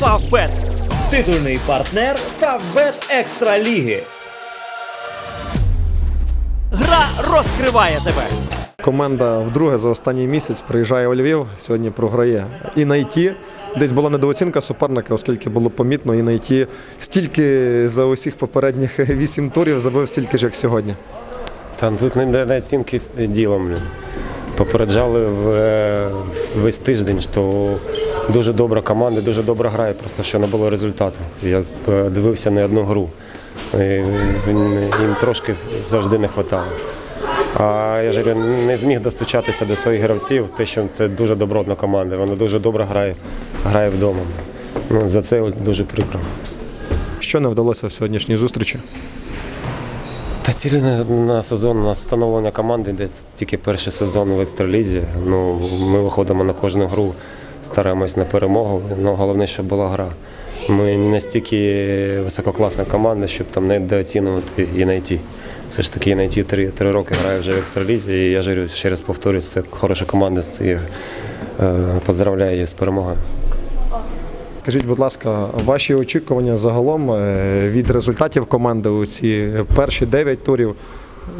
Фавбет. Титульний партнер Фавбет Екстра Ліги. Гра розкриває тебе. Команда вдруге за останній місяць приїжджає у Львів. Сьогодні програє і на ІТ. Десь була недооцінка суперника, оскільки було помітно, і на ІТ стільки за усіх попередніх вісім турів забив стільки ж, як сьогодні. Та тут не до оцінки з ділом. Попереджали в, е, весь тиждень, що дуже добра команда, дуже добре грає, просто що не було результату. Я е, дивився не одну гру. І Їм трошки завжди не вистачало. А я ж не зміг достучатися до своїх гравців, те, що це дуже добротна команда. Вона дуже добре грає, грає вдома. Ну, за це дуже прикро. Що не вдалося в сьогоднішній зустрічі? Та цілі на, на сезон на становлення команди, де тільки перший сезон в екстралізі. Ну, ми виходимо на кожну гру, стараємось на перемогу. Ну, головне, щоб була гра. Ми не настільки висококласна команда, щоб там не недооцінювати і знайти. Все ж таки, знайти три, три роки грає вже в екстралізі. І я ж говорю, ще раз повторюсь, це хороша команда. І, е, поздравляю її з перемогою. Скажіть, будь ласка, ваші очікування загалом е, від результатів команди у ці перші дев'ять турів.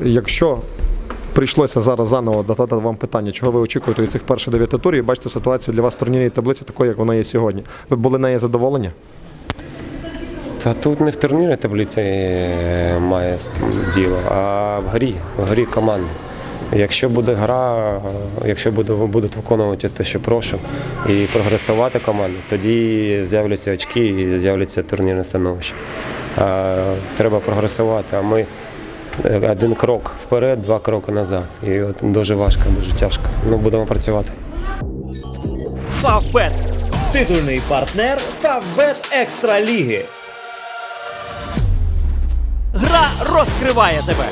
Якщо прийшлося зараз заново дати вам питання, чого ви очікуєте від цих перших дев'яти турів, і бачите ситуацію для вас в турнірній таблиці такою, як вона є сьогодні. Ви були нею задоволені? Та тут не в турнірі таблиці е, має діло, а в грі, в грі команди. Якщо буде гра, якщо будуть виконувати те, що прошу, і прогресувати команда, тоді з'являться очки і з'являться турнірне становище. Треба прогресувати, а ми один крок вперед, два кроки назад. І от дуже важко, дуже тяжко. Ну, будемо працювати. Фавбет. Титульний партнер Фавбет Екстра Ліги. Гра розкриває тебе.